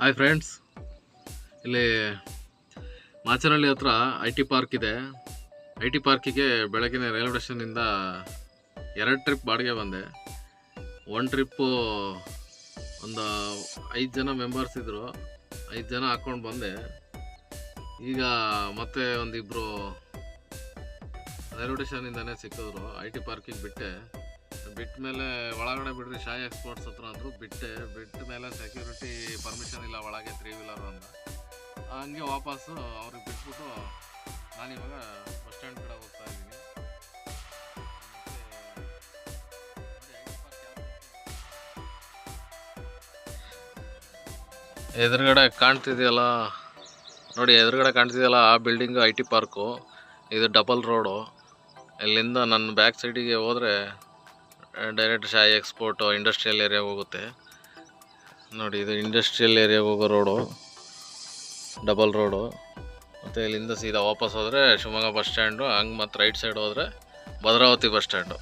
Hi friends ಇಲ್ಲಿ ಮಾಚನಹಳ್ಳಿ ಹತ್ರ I T park ಇದೆ. ಐ ಟಿ ಪಾರ್ಕಿಗೆ ಬೆಳಗಿನ ರೈಲ್ವೆ ಸ್ಟೇಷನಿಂದ ಎರಡು ಟ್ರಿಪ್ ಬಾಡಿಗೆ ಬಂದೆ. ಒನ್ ಟ್ರಿಪ್ಪು ಒಂದು ಐದು ಜನ ಮೆಂಬರ್ಸ್ ಇದ್ದರು ಐದು ಜನ ಹಾಕ್ಕೊಂಡು ಬಂದೆ. ಈಗ ಮತ್ತೆ ಒಂದಿಬ್ಬರು ರೈಲ್ವೆ ಸ್ಟೇಷನಿಂದನೇ ಸಿಕ್ಕಿದ್ರು. ಐ ಟಿ ಪಾರ್ಕಿಗೆ ಬಿಟ್ಟೆ. ಬಿಟ್ಟ ಮೇಲೆ ಒಳಗಡೆ ಬಿಡ್ರಿ, ಶಾಯಿ ಎಕ್ಸ್ಪೋರ್ಟ್ಸ್ ಹತ್ರ ಆದರೂ ಬಿಟ್ಟೆ. ಬಿಟ್ಟ ಮೇಲೆ ಸೆಕ್ಯೂರಿಟಿ ಪರ್ಮಿಷನ್ ಇಲ್ಲ, ಒಳಗೆ ತ್ರೀ ವೀಲರ್ ಅಂತ ಹಂಗೆ ವಾಪಸ್ಸು ಅವ್ರಿಗೆ ಬಿಟ್ಬಿಟ್ಟು ನಾನಿವಾಗ ಬಸ್ ಸ್ಟ್ಯಾಂಡ್ ಕಡೆ ಹೋಗ್ತಾ ಇದ್ದೀನಿ. ಎದುರುಗಡೆ ಕಾಣ್ತಿದೆಯಲ್ಲ? ನೋಡಿ, ಎದುರುಗಡೆ ಕಾಣ್ತಿದೆಯಲ್ಲ ಆ ಬಿಲ್ಡಿಂಗು ಐ ಟಿ ಪಾರ್ಕು ಇದು ಡಬಲ್ ರೋಡು ಇಲ್ಲಿಂದ ನನ್ನ ಬ್ಯಾಕ್ ಸೈಡಿಗೆ ಹೋದರೆ ಡೈರೆಕ್ಟ್ ಶಾಯಿ ಎಕ್ಸ್ಪೋರ್ಟು ಇಂಡಸ್ಟ್ರಿಯಲ್ ಏರಿಯಾಗೆ ಹೋಗುತ್ತೆ. ನೋಡಿ, ಇದು ಇಂಡಸ್ಟ್ರಿಯಲ್ ಏರಿಯಾಗೆ ಹೋಗೋ ರೋಡು. Double road. ಮತ್ತು ಇಲ್ಲಿಂದ ಸೀದಾ ವಾಪಸ್ ಹೋದರೆ ಶಿವಮೊಗ್ಗ ಬಸ್ ಸ್ಟ್ಯಾಂಡು, ಹಂಗೆ ಮತ್ತು ರೈಟ್ ಸೈಡ್ ಹೋದರೆ ಭದ್ರಾವತಿ ಬಸ್ ಸ್ಟ್ಯಾಂಡು.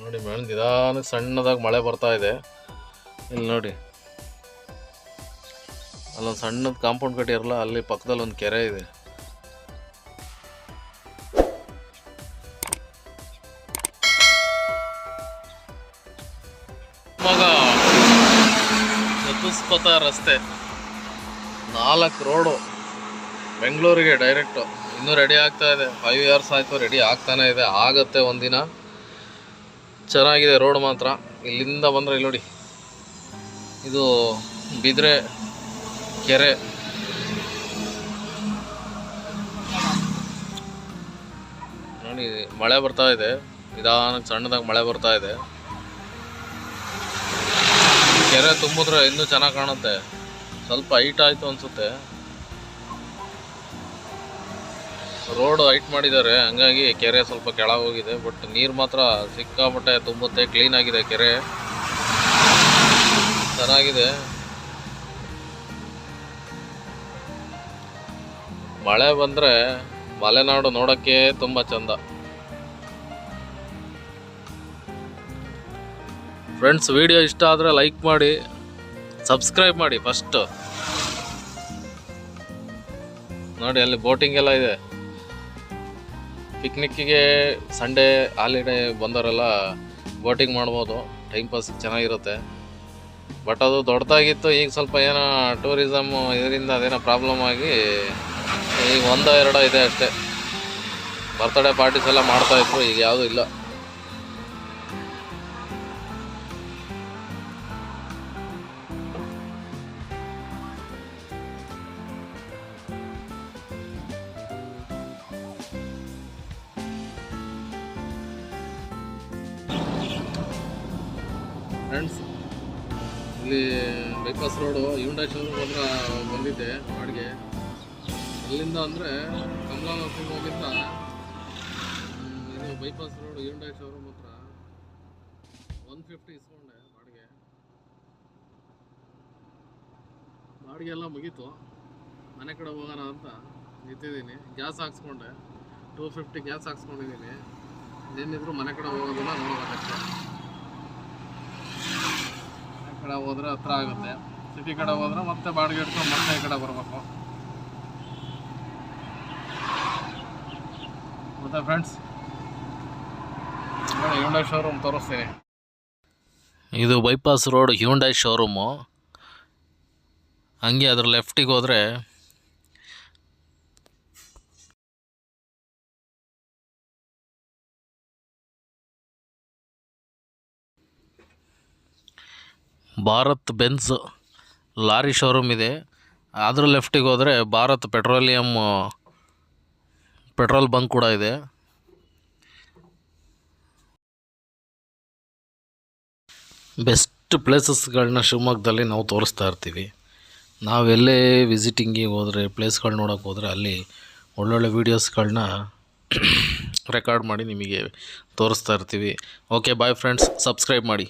ನೋಡಿ, ಮೇಡಮ್ ನಿಧಾನಕ್ಕೆ ಸಣ್ಣದಾಗಿ ಮಳೆ ಬರ್ತಾ ಇದೆ. ಇಲ್ಲಿ ನೋಡಿ. ಅಲ್ಲೊಂದು ಸಣ್ಣದ ಕಾಂಪೌಂಡ್ ಕಟ್ಟಿರಲ್ಲ, ಅಲ್ಲಿ ಪಕ್ಕದಲ್ಲಿ ಒಂದು ಕೆರೆ ಇದೆ. ಚತುಷ್ಪಥ ರಸ್ತೆ. ನಾಲ್ಕು ರೋಡು. ಬೆಂಗಳೂರಿಗೆ ಡೈರೆಕ್ಟು ಇನ್ನೂ ರೆಡಿ ಆಗ್ತಾ ಇದೆ. ಫೈವ್ ಇಯರ್ಸ್ ಆಯಿತು ರೆಡಿ ಆಗ್ತಾನೆ ಇದೆ. ಆಗತ್ತೆ ಒಂದಿನ. ಚೆನ್ನಾಗಿದೆ ರೋಡ್ ಮಾತ್ರ. ಇಲ್ಲಿಂದ ಬಂದರೆ ಇಲ್ಲಿ ನೋಡಿ. ಇದು ಬಿದ್ರೆ ಕೆರೆ. ನೋಡಿ, ಮಳೆ ಬರ್ತಾ ಇದೆ. ನಿಧಾನಕ್ಕೆ ಸಣ್ಣದಾಗಿ ಮಳೆ ಬರ್ತಾ ಇದೆ. ಕೆರೆ ತುಂಬಿದ್ರೆ ಇನ್ನೂ ಚೆನ್ನಾಗಿ ಕಾಣುತ್ತೆ. ಸ್ವಲ್ಪ ಹೈಟ್ ಆಯಿತು ಅನಿಸುತ್ತೆ. ರೋಡ್ ಹೈಟ್ ಮಾಡಿದ್ದಾರೆ, ಹಂಗಾಗಿ ಕೆರೆ ಸ್ವಲ್ಪ ಕೆಳಗೆ ಹೋಗಿದೆ, ಬಟ್ ನೀರು ಮಾತ್ರ ಸಿಕ್ಕಾಪಟ್ಟೆ ತುಂಬುತ್ತೆ, ಕ್ಲೀನ್ ಆಗಿದೆ ಕೆರೆ. ಚೆನ್ನಾಗಿದೆ. ಮಳೆ ಬಂದರೆ ಮಲೆನಾಡು ನೋಡೋಕ್ಕೆ ತುಂಬ ಚಂದ. ಫ್ರೆಂಡ್ಸ್ ವಿಡಿಯೋ ಇಷ್ಟ ಆದರೆ ಲೈಕ್ ಮಾಡಿ ಸಬ್ಸ್ಕ್ರೈಬ್ ಮಾಡಿ ಫಸ್ಟು ನೋಡಿ, ಅಲ್ಲಿ ಬೋಟಿಂಗ್ ಎಲ್ಲ ಇದೆ. ಪಿಕ್ನಿಕ್ಕಿಗೆ ಸಂಡೇ ಹಾಲಿಡೇ ಬಂದವರೆಲ್ಲ ಬೋಟಿಂಗ್ ಮಾಡ್ಬೋದು. ಟೈಮ್ ಪಾಸ್ ಚೆನ್ನಾಗಿರುತ್ತೆ. ಬಟ್ ಅದು ದೊಡ್ಡದಾಗಿತ್ತು, ಈಗ ಸ್ವಲ್ಪ ಏನೋ ಟೂರಿಸಮ್ ಇದರಿಂದ ಅದೇನೋ ಪ್ರಾಬ್ಲಮ್ ಆಗಿ, ಈಗ ಒಂದೋ ಎರಡೋ ಇದೆ ಅಷ್ಟೇ. ಬರ್ತ್ಡೇ ಪಾರ್ಟೀಸ್ ಎಲ್ಲ ಮಾಡ್ತಾಯಿದ್ರು ಈಗ ಯಾವುದೂ ಇಲ್ಲ. ಫ್ರೆಂಡ್ಸ್ ಇಲ್ಲಿ ಬೈಪಾಸ್ ರೋಡು ಯುಂಡಾ ಶೋರೂಮ್ ಹತ್ರ ಬಂದಿದ್ದೆ ಬಾಡಿಗೆ ಅಲ್ಲಿಂದ ಅಂದರೆ ಕಮಲಾ ನರ್ಸಿಂಗ್ ಹೋಗಿಂದ ಇದು ಬೈಪಾಸ್ ರೋಡ್ ಯುಂಡಾ ಶೋರೂಮ್ ಹತ್ರ ಒನ್ ಫಿಫ್ಟಿ ಇಸ್ಕೊಂಡೆ ಬಾಡಿಗೆ ಬಾಡಿಗೆ ಎಲ್ಲ ಮುಗೀತು. ಮನೆ ಕಡೆ ಹೋಗೋಣ ಅಂತ ನಿಂತಿದ್ದೀನಿ. ಗ್ಯಾಸ್ ಹಾಕ್ಸ್ಕೊಂಡೆ. ಟೂ ಫಿಫ್ಟಿ ಗ್ಯಾಸ್ ಹಾಕ್ಸ್ಕೊಂಡಿದ್ದೀನಿ. ಏನಿದ್ರು ಮನೆ ಕಡೆ ಹೋಗೋದನ್ನ ನೋಡೋದಕ್ಕೆ. ಕಡೆ ಹೋದ್ರೆ ಹತ್ರ ಆಗುತ್ತೆ. ಸಿಟಿ ಕಡೆ ಹೋದ್ರೆ ಮತ್ತೆ ಬಾಡಿಗೆ ಇಟ್ಕೊಂಡು ಮತ್ತೆ ಈ ಕಡೆ ಬರಬೇಕು. ಮತ್ತೆ ಫ್ರೆಂಡ್ಸ್ ಹ್ಯುಂಡೈ ಶೋರೂಮ್ ತೋರಿಸ್ತೀನಿ. ಇದು ಬೈಪಾಸ್ ರೋಡ್ ಹ್ಯುಂಡೈ ಶೋರೂಮು ಹಂಗೆ ಅದ್ರ ಲೆಫ್ಟಿಗೆ ಹೋದರೆ ಭಾರತ್ ಬೆನ್ಸ್ ಲಾರಿ ಶೋರೂಮ್ ಇದೆ. ಅದ್ರ ಲೆಫ್ಟಿಗೆ ಹೋದರೆ ಭಾರತ್ ಪೆಟ್ರೋಲಿಯಂ ಪೆಟ್ರೋಲ್ ಬಂಕ್ ಕೂಡ ಇದೆ. ಬೆಸ್ಟ್ ಪ್ಲೇಸಸ್ಗಳನ್ನ ಶಿವಮೊಗ್ಗದಲ್ಲಿ ನಾವು ತೋರಿಸ್ತಾ ಇರ್ತೀವಿ. ನಾವೆಲ್ಲೇ ವಿಸಿಟಿಂಗಿಗೆ ಹೋದರೆ, ಪ್ಲೇಸ್ಗಳು ನೋಡೋಕೆ ಹೋದರೆ ಅಲ್ಲಿ ಒಳ್ಳೊಳ್ಳೆ ವೀಡಿಯೋಸ್ಗಳನ್ನ ರೆಕಾರ್ಡ್ ಮಾಡಿ ನಿಮಗೆ ತೋರಿಸ್ತಾ ಇರ್ತೀವಿ. ಓಕೆ ಬಾಯ್ ಫ್ರೆಂಡ್ಸ್ ಸಬ್ಸ್ಕ್ರೈಬ್ ಮಾಡಿ.